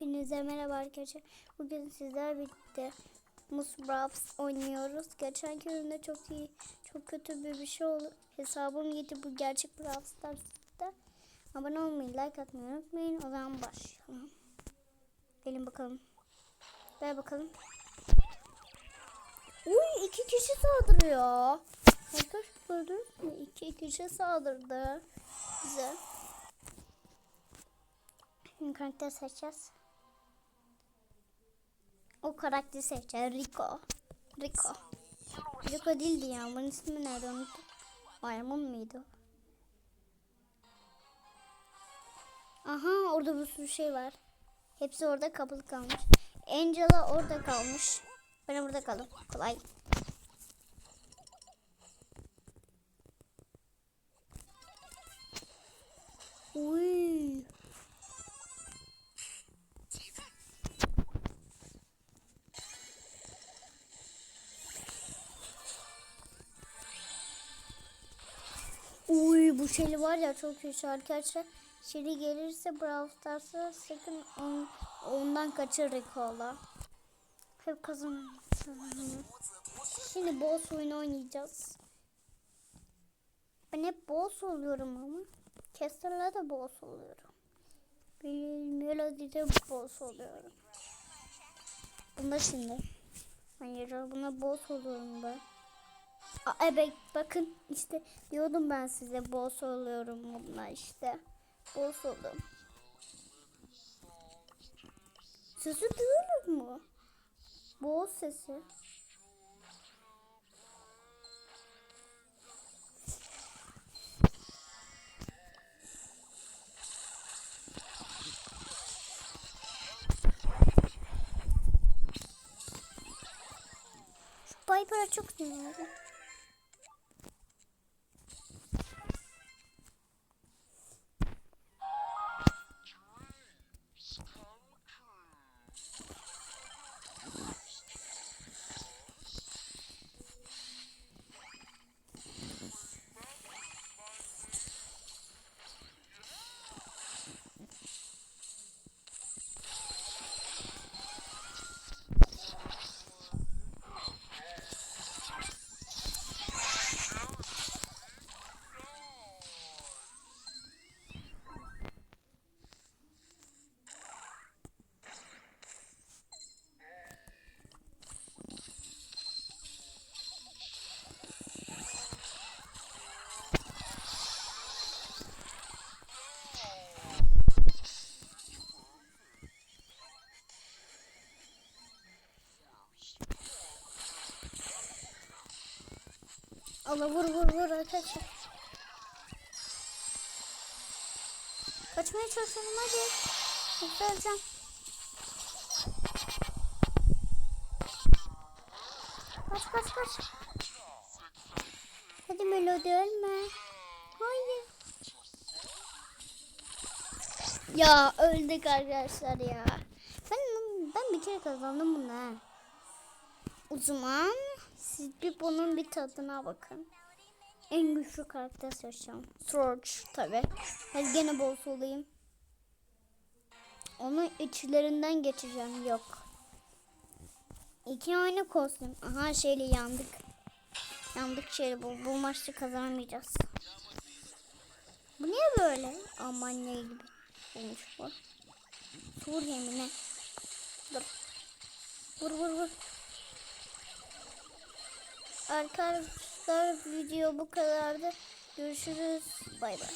Hepinize merhaba arkadaşlar. Bugün sizler birlikte Mus Bravs oynuyoruz. Geçen bölümde çok iyi, çok kötü bir bir şey oldu. Hesabım gitti bu gerçek Brawl Stars'ta. Abone olmayı, like atmayı unutmayın. O zaman başlayalım. Gelin bakalım. Ver bakalım. Uy iki kişi saldırıyor. Arkadaşlar gördünüz mü? İki kişi saldırdı. Güzel. Karakter seçeceğiz. O karakteri seçeceğiz. Rico. Rico. Rico değildi ya. Bunun ismi nerede unuttum. Maymun muydu? Aha orada bir sürü şey var. Hepsi orada kapalı kalmış. Angela orada kalmış. Ben burada kaldım. Kolay. Bu şeyli var ya çok kötü arkadaşlar. Şeyli gelirse Brawl Stars'a sakın on, ondan kaçır Rico'la. Hep kazanıyor. Şimdi boss oyunu oynayacağız. Ben hep boss oluyorum ama. Kester'la da boss oluyorum. Melody'de boss oluyorum. Bunda şimdi. Hayır buna boss oluyorum ben. Evet bakın işte diyordum ben size boss oluyorum bununla işte. Boss oldum. Sesi duyulur mu? Boss sesi. Piper'a çok sinirlendim. Allah vur vur vur arkadaşlar. Kaçmaya çalışıyorum hadi. Kurtaracağım. Kaç kaç kaç. Hadi Melody ölme. Hayır. Ya öldük arkadaşlar ya. Ben ben bir kere kazandım bunu. O zaman bir bunun bir tadına bakın. En güçlü karakter seçeceğim. Surge tabi. Hadi gene boss olayım. Onun içlerinden geçeceğim. Yok. İki aynı kostüm. Aha şeyle yandık. Yandık şeyle bu, bu maçta kazanamayacağız. Bu niye böyle? Aman ne gibi olmuş bu. Vur yemine. Dur. Vur vur vur. Arkadaşlar video bu kadardı. Görüşürüz. Bay bay.